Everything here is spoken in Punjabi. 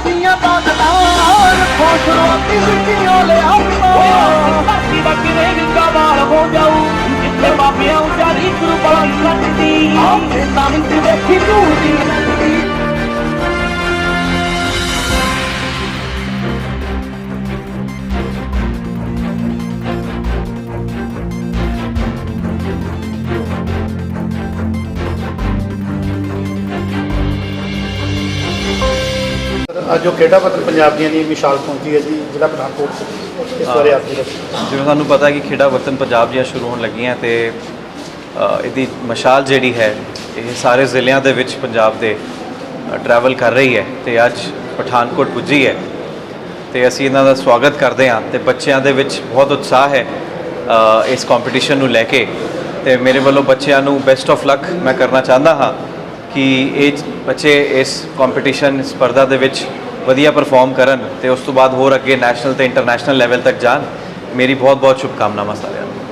ਧਰਤੀਆਂ ਤਾਕਤਾਂ ਖੋਸਰੋਤੀ ਮਿੱਟੀਆਂ ਲਿਆ ਧਰਤੀ ਦਾ ਕਿਵੇਂ ਵੀ ਕਮਾਲ ਹੋ ਜਾਊ, ਜਿੱਥੇ ਬਾਬਿਆਂ ਉਚਾਰੀ ਗੁਰੂ ਬਲਾਂ ਕੱਟਦੀ ਆਪੇ ਤਾਂ ਮਿੰਟ ਤੂੰ ਦੀ ਅੱਜ ਜੋ ਖੇਡਾਂ ਪੱਤਰ ਪੰਜਾਬ ਦੀਆਂ ਦੀ ਮਿਸਾਲ ਪਹੁੰਚੀ ਹੈ ਜੀ ਜ਼ਿਲ੍ਹਾ ਪਠਾਨਕੋਟ ਇਸ ਬਾਰੇ ਆਪ ਜੀ ਜਿਵੇਂ ਤੁਹਾਨੂੰ ਪਤਾ ਹੈ ਕਿ ਖੇਡਾਂ ਵਤਨ ਪੰਜਾਬ ਦੀਆਂ ਸ਼ੁਰੂ ਹੋਣ ਲੱਗੀਆਂ ਤੇ ਇਹਦੀ ਮਸ਼ਾਲ ਜਿਹੜੀ ਹੈ ਇਹ ਸਾਰੇ ਜ਼ਿਲ੍ਹਿਆਂ ਦੇ ਵਿੱਚ ਪੰਜਾਬ ਦੇ ਟਰੈਵਲ ਕਰ ਰਹੀ ਹੈ ਤੇ ਅੱਜ ਪਠਾਨਕੋਟ ਪੁੱਜੀ ਹੈ ਤੇ ਅਸੀਂ ਇਹਨਾਂ ਦਾ ਸਵਾਗਤ ਕਰਦੇ ਹਾਂ ਤੇ ਬੱਚਿਆਂ ਦੇ ਵਿੱਚ ਬਹੁਤ ਉਤਸ਼ਾਹ ਹੈ ਇਸ ਕੰਪੀਟੀਸ਼ਨ ਨੂੰ ਲੈ ਕੇ ਤੇ ਮੇਰੇ ਵੱਲੋਂ ਬੱਚਿਆਂ ਨੂੰ ਬੈਸਟ ਆਫ ਲੱਕ ਮੈਂ ਕਰਨਾ ਚਾਹੁੰਦਾ ਹਾਂ। ਕਿ ਇਹ ਬੱਚੇ ਇਸ ਕੰਪੀਟੀਸ਼ਨ ਸਪਰਧਾ ਦੇ ਵਿੱਚ ਵਧੀਆ ਪਰਫਾਰਮ ਕਰਨ ਤੇ ਉਸ ਤੋਂ ਬਾਅਦ ਹੋਰ ਅੱਗੇ ਨੈਸ਼ਨਲ ਤੇ ਇੰਟਰਨੈਸ਼ਨਲ ਲੈਵਲ ਤੱਕ ਜਾਣ, ਮੇਰੀ ਬਹੁਤ ਬਹੁਤ ਸ਼ੁਭਕਾਮਨਾਵਾਂ ਸਾਰਿਆਂ ਨੂੰ।